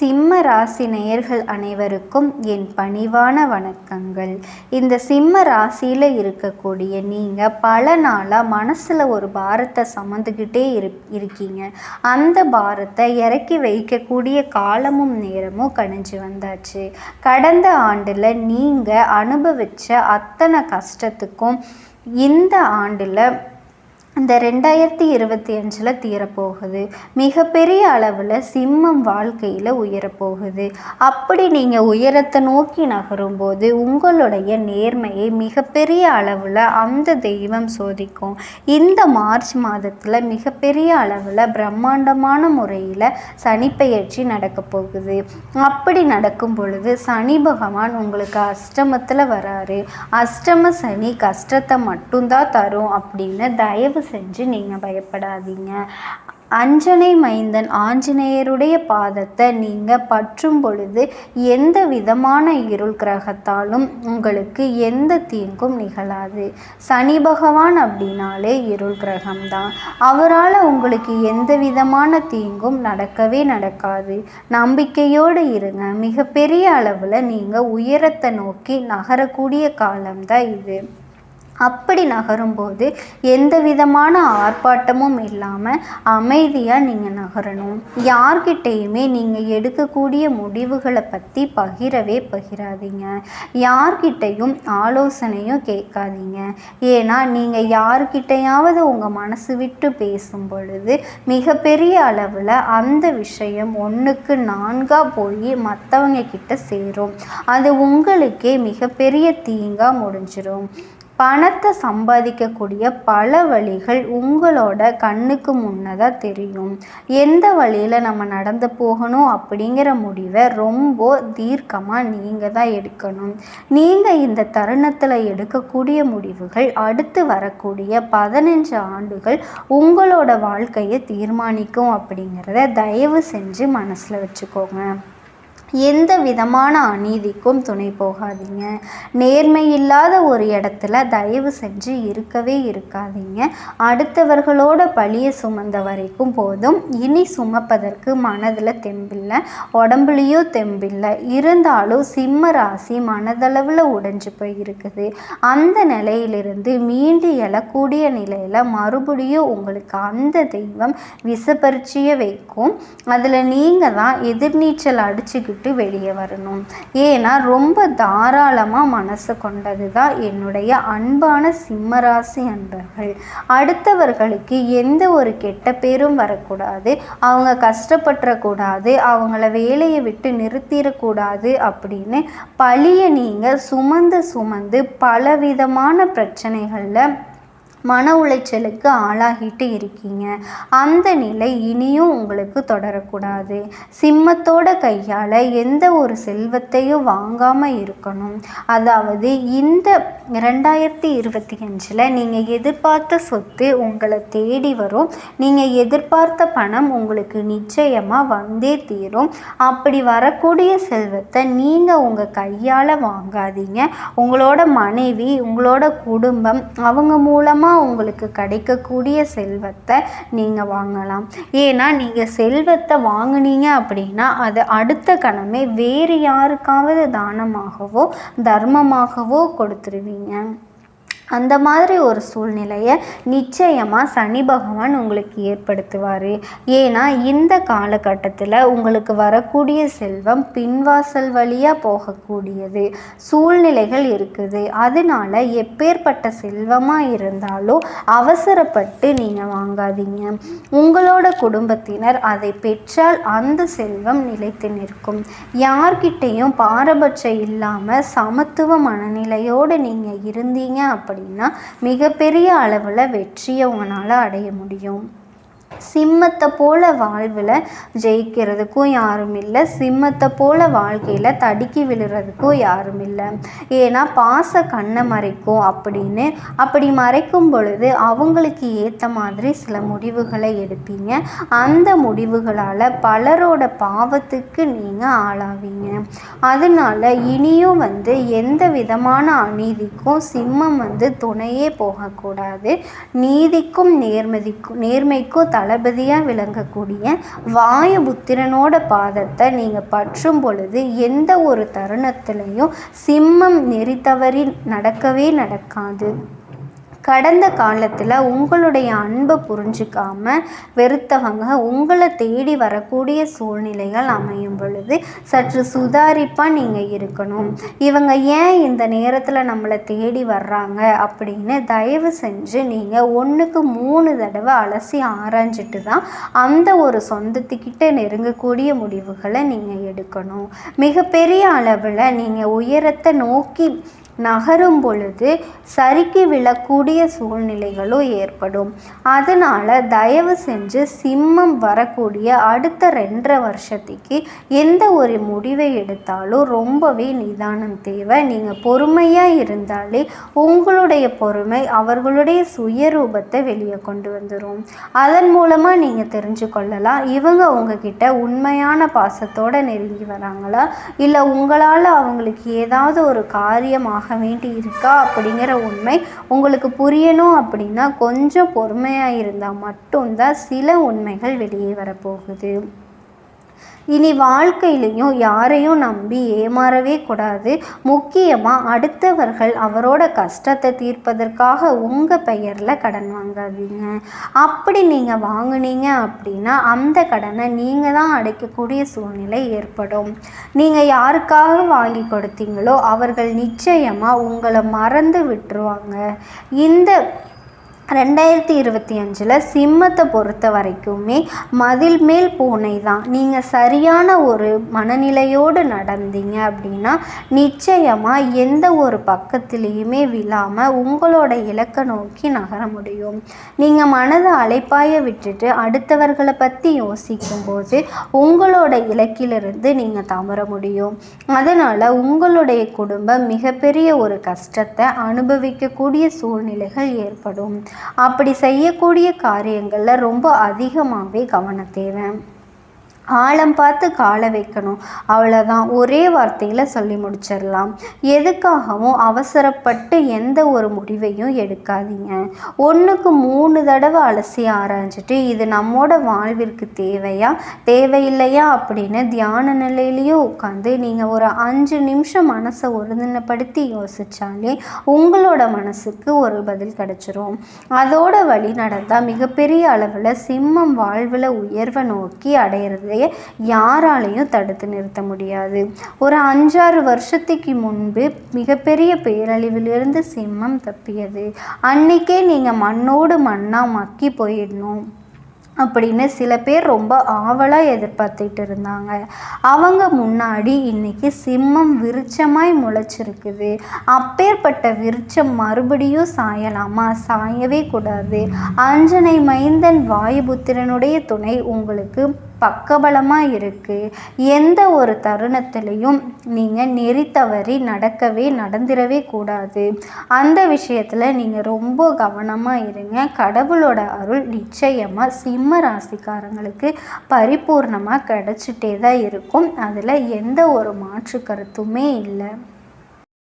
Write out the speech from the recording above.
சிம்ம ராசி நேயர்கள் அனைவருக்கும் என் பணிவான வணக்கங்கள். இந்த சிம்ம ராசியில் இருக்கக்கூடிய நீங்கள் பல நாளாக மனசில் ஒரு பாரத்தை சுமந்துக்கிட்டே இரு இருக்கீங்க. அந்த பாரத்தை இறக்கி வைக்கக்கூடிய காலமும் நேரமும் கணிஞ்சு வந்தாச்சு. கடந்த ஆண்டில் நீங்கள் அனுபவித்த அத்தனை கஷ்டத்துக்கும் இந்த ஆண்டில் இந்த ரெண்டாயிரத்தி இருபத்தி அஞ்சில் தீரப்போகுது. மிகப்பெரிய அளவில் சிம்மம் வாழ்க்கையில் உயரப்போகுது. அப்படி நீங்கள் உயரத்தை நோக்கி நகரும்போது உங்களுடைய நேர்மையை மிகப்பெரிய அளவில் அந்த தெய்வம் சோதிக்கும். இந்த மார்ச் மாதத்தில் மிகப்பெரிய அளவில் பிரம்மாண்டமான முறையில் சனிப்பெயர்ச்சி நடக்க போகுது. அப்படி நடக்கும் பொழுது சனி பகவான் உங்களுக்கு அஷ்டமத்தில் வராரு. அஷ்டம சனி கஷ்டத்தை மட்டும்தான் தரும் அப்படின்னு தயவு செஞ்சு நீங்கள் பயப்படாதீங்க. அஞ்சனை மைந்தன் ஆஞ்சநேயருடைய பாதத்தை நீங்கள் பற்றும் பொழுது எந்த விதமான இருள் கிரகத்தாலும் உங்களுக்கு எந்த தீங்கும் நிகழாது. சனி பகவான் அப்படின்னாலே இருள் கிரகம்தான். அவரால் உங்களுக்கு எந்த விதமான தீங்கும் நடக்கவே நடக்காது. நம்பிக்கையோடு இருங்க. மிகப்பெரிய அளவில் நீங்கள் உயரத்தை நோக்கி நகரக்கூடிய காலம்தான் இது. அப்படி நகரும்போது எந்த விதமான ஆர்ப்பாட்டமும் இல்லாமல் அமைதியாக நீங்கள் நகரணும். யார்கிட்டேயுமே நீங்கள் எடுக்கக்கூடிய முடிவுகளை பற்றி பகிரவே பகிராதீங்க. யார்கிட்டையும் ஆலோசனையும் கேட்காதீங்க. ஏன்னா நீங்கள் யார்கிட்டையாவது உங்கள் மனசு விட்டு பேசும் பொழுது மிகப்பெரிய அளவில் அந்த விஷயம் ஒன்றுக்கு நான்காக போய் மற்றவங்க கிட்ட சேரும். அது உங்களுக்கே மிகப்பெரிய தீங்காக முடிஞ்சிடும் பணத்தை சம்பாதிக்கக்கூடிய பல வழிகள் உங்களோட கண்ணுக்கு முன்னதாக தெரியும். எந்த வழியில் நம்ம நடந்து போகணும் அப்படிங்கிற முடிவை ரொம்ப தீர்க்கமாக நீங்கள் தான் எடுக்கணும். நீங்கள் இந்த தருணத்தில் எடுக்கக்கூடிய முடிவுகள் அடுத்து வரக்கூடிய பதினஞ்சு ஆண்டுகள் உங்களோட வாழ்க்கையை தீர்மானிக்கும் அப்படிங்கிறத தயவு செஞ்சு மனசில் வச்சுக்கோங்க. எந்த விதமான அநீதிக்கும் துணை போகாதீங்க. நேர்மை இல்லாத ஒரு இடத்துல தயவு செஞ்சு இருக்கவே இருக்காதீங்க. அடுத்தவர்களோட பழியை சுமந்த வரைக்கும் போதும். இனி சுமப்பதற்கு மனதில் தெம்பில்லை. உடம்புலையும் தெம்பில்லை. இருந்தாலும் சிம்ம ராசி மனதளவில் உடைஞ்சு போயிருக்குது. அந்த நிலையிலிருந்து மீண்டு எழக்கூடிய நிலையில் மறுபடியும் உங்களுக்கு அந்த தெய்வம் விசப்பரிச்சிய வைக்கும். அதில் நீங்கள் தான் எதிர்நீச்சல் அடிச்சுக்கிட்டு விட்டு வெளியே வரணும். ஏன்னா ரொம்ப தாராளமாக மனசு கொண்டது தான் என்னுடைய அன்பான சிம்மராசி அன்பர்கள். அடுத்தவர்களுக்கு எந்த ஒரு கெட்ட பேரும் வரக்கூடாது. அவங்க கஷ்டப்பட்டுறக்கூடாது. அவங்கள வேலையை விட்டு நிறுத்திடக்கூடாது அப்படின்னு பழியை நீங்கள் சுமந்து சுமந்து பலவிதமான பிரச்சனைகளில் மன உளைச்சலுக்கு ஆளாகிட்டு இருக்கீங்க. அந்த நிலை இனியும் உங்களுக்கு தொடரக்கூடாது. சிம்மத்தோட கையால் எந்த ஒரு செல்வத்தையும் வாங்காமல் இருக்கணும். அதாவது இந்த ரெண்டாயிரத்தி இருபத்தி அஞ்சில் நீங்கள் எதிர்பார்த்த சொத்து உங்களை தேடி வரும். நீங்கள் எதிர்பார்த்த பணம் உங்களுக்கு நிச்சயமாக வந்தே தீரும். அப்படி வரக்கூடிய செல்வத்தை நீங்கள் உங்கள் கையால் வாங்காதீங்க. உங்களோட மனைவி உங்களோட குடும்பம் அவங்க மூலமாக மூலமாக உங்களுக்கு கிடைக்கக்கூடிய செல்வத்தை நீங்கள் வாங்கலாம். ஏன்னா நீங்கள் செல்வத்தை வாங்கினீங்க அப்படின்னா அது அடுத்த கணமே வேறு யாருக்காவது தானமாகவோ தர்மமாகவோ கொடுத்துருவீங்க. அந்த மாதிரி ஒரு சூழ்நிலையை நிச்சயமாக சனி பகவான் உங்களுக்கு ஏற்படுத்துவார். ஏன்னா இந்த காலகட்டத்தில் உங்களுக்கு வரக்கூடிய செல்வம் பின்வாசல் வழியாக போகக்கூடியது. சூழ்நிலைகள் இருக்குது. அதனால எப்பேற்பட்ட செல்வமாக இருந்தாலும் அவசரப்பட்டு நீங்கள் வாங்காதீங்க. உங்களோட குடும்பத்தினர் அதை பெற்றால் அந்த செல்வம் நிலைத்து நிற்கும். யார்கிட்டேயும் பாரபட்சம் இல்லாமல் சமத்துவ மனநிலையோடு நீங்கள் இருந்தீங்க அப்படி அப்படின்னா மிகப்பெரிய அளவில் வெற்றியை உங்களால் அடைய முடியும். சிம்மத்தை போல வாழ்வில் ஜெயிக்கிறதுக்கும் யாரும் இல்லை. சிம்மத்தை போல வாழ்க்கையில் தடுக்கி விழுறதுக்கும் யாரும் இல்லை. ஏன்னா பாச கண்ணை மறைக்கும் அப்படின்னு. அப்படி மறைக்கும் பொழுது அவங்களுக்கு ஏற்ற மாதிரி சில முடிவுகளை எடுப்பீங்க. அந்த முடிவுகளால் பலரோட பாவத்துக்கு நீங்கள் ஆளாவீங்க. அதனால இனியும் வந்து எந்த விதமான அநீதிக்கும் சிம்மம் வந்து துணையே போகக்கூடாது. நீதிக்கும் நேர்மதிக்கும் நேர்மைக்கும் தலை தளபதியாக விளங்கக்கூடிய வாயுபுத்திரனோட பாதத்தை நீங்கள் பற்றும் பொழுது எந்த ஒரு தருணத்திலையும் சிம்மம் நெறி தவறி நடக்கவே நடக்காது. கடந்த காலத்தில் உங்களுடைய அன்பை புரிஞ்சிக்காம வெறுத்தவங்க உங்களை தேடி வரக்கூடிய சூழ்நிலைகள் அமையும் பொழுது சற்று சுதாரிப்பாக நீங்கள் இருக்கணும். இவங்க ஏன் இந்த நேரத்தில் நம்மளை தேடி வர்றாங்க அப்படின்னு தயவு செஞ்சு நீங்கள் ஒன்றுக்கு மூணு தடவை அலசி ஆராய்ஞ்சிட்டு தான் அந்த ஒரு சொந்தத்துக்கிட்ட நெருங்கக்கூடிய முடிவுகளை நீங்கள் எடுக்கணும். மிகப்பெரிய அளவில் நீங்கள் உயரத்தை நோக்கி நகரும் பொழுது சறுக்கி விழக்கூடிய சூழ்நிலைகளும் ஏற்படும். அதனால் தயவு செஞ்சு சிம்மம் வரக்கூடிய அடுத்த ரெண்டரை வருஷத்துக்கு எந்த ஒரு முடிவை எடுத்தாலும் ரொம்பவே நிதானம் தேவை. நீங்கள் பொறுமையாக இருந்தாலே உங்களுடைய பொறுமை அவர்களுடைய சுயரூபத்தை வெளியே கொண்டு வந்துடும் அதன் மூலமாக நீங்கள் தெரிஞ்சு கொள்ளலாம். இவங்க உங்ககிட்ட உண்மையான பாசத்தோடு நெருங்கி வராங்களா? இல்லை உங்களால் அவங்களுக்கு ஏதாவது ஒரு காரியமாக வேண்டி இருக்கா அப்படிங்கிற உண்மை உங்களுக்கு புரியணும் அப்படின்னா கொஞ்சம் பொறுமையாக இருந்தால் மட்டும்தான் சில உண்மைகள் வெளியே வரப்போகுது. இனி வாழ்க்கையிலையும் யாரையும் நம்பி ஏமாறவே கூடாது. முக்கியமாக அடுத்தவர்கள் அவரோட கஷ்டத்தை தீர்ப்பதற்காக உங்கள் பெயரில் கடன் வாங்காதீங்க. அப்படி நீங்கள் வாங்குனீங்க அப்படின்னா அந்த கடனை நீங்கள் தான் அடைக்கக்கூடிய சூழ்நிலை ஏற்படும். நீங்கள் யாருக்காக வாங்கி கொடுத்தீங்களோ அவர்கள் நிச்சயமாக உங்களை மறந்து விட்டுருவாங்க. இந்த ரெண்டாயிரத்தி இருபத்தி அஞ்சில் சிம்மத்தை பொறுத்த வரைக்குமே மதில் மேல் பூனை தான். நீங்கள் சரியான ஒரு மனநிலையோடு நடந்தீங்க அப்படின்னா நிச்சயமாக எந்த ஒரு பக்கத்துலேயுமே விழாமல் உங்களோட இலக்கை நோக்கி நகர முடியும். நீங்கள் மனதை அலைப்பாய விட்டுட்டு அடுத்தவர்களை பற்றி யோசிக்கும்போது உங்களோட இலக்கிலிருந்து நீங்கள் தவற முடியும். அதனால் உங்களுடைய குடும்பம் மிகப்பெரிய ஒரு கஷ்டத்தை அனுபவிக்கக்கூடிய சூழ்நிலைகள் ஏற்படும். அப்படி செய்யக்கூடிய காரியங்களில் ரொம்ப அதிகமாகவே கவனம் தேவை ஆழம் பார்த்து காலை வைக்கணும். அவ்வளோதான் ஒரே வார்த்தையில் சொல்லி முடிச்சிடலாம். எதுக்காகவும் அவசரப்பட்டு எந்த ஒரு முடிவையும் எடுக்காதீங்க. ஒன்றுக்கு மூணு தடவை அலசி ஆராய்ஞ்சிட்டு இது நம்மோட வாழ்விற்கு தேவையா? தேவையில்லையா? அப்படின்னு தியான நிலையிலையும் உட்காந்து நீங்கள் ஒரு அஞ்சு நிமிஷம் மனசை ஒருங்கிணைப்படுத்தி யோசித்தாலே உங்களோட மனசுக்கு ஒரு பதில் கிடச்சிரும். அதோட வழி நடந்தால் மிகப்பெரிய அளவில் சிம்மம் வாழ்வில் உயர்வை நோக்கி அடையிறது யாராலையும் தடுத்து நிறுத்த முடியாது. ஒரு அஞ்சாறு வருஷத்துக்கு முன்பு மிகப்பெரிய பேரழிவிலிருந்து சிம்மம் தப்பியது. அன்னைக்கே நீங்கள் மண்ணோடு மண்ணாக மக்கி போயிடணும் அப்படின்னு சில பேர் ரொம்ப ஆவலாக எதிர்பார்த்துட்டு இருந்தாங்க. அவங்க முன்னாடி இன்னைக்கு சிம்மம் விருட்சமாய் முளைச்சிருக்குது. அப்பேற்பட்ட விருட்சம் மறுபடியும் சாயலாமா? சாயவே கூடாது. அஞ்சனை மைந்தன் வாயுபுத்திரனுடைய துணை உங்களுக்கு பக்கபலமாக இருக்குது எந்த ஒரு தருணத்திலையும் நீங்கள் நெறி தவறி நடக்கவே நடந்துடவே கூடாது. அந்த விஷயத்தில் நீங்கள் ரொம்ப கவனமாக இருங்க. கடவுளோட அருள் நிச்சயமாக சிம்ம ராசிக்காரங்களுக்கு பரிபூர்ணமாக கிடச்சிட்டே தான் இருக்கும். அதில் எந்த ஒரு மாற்று கருத்துமே இல்லை.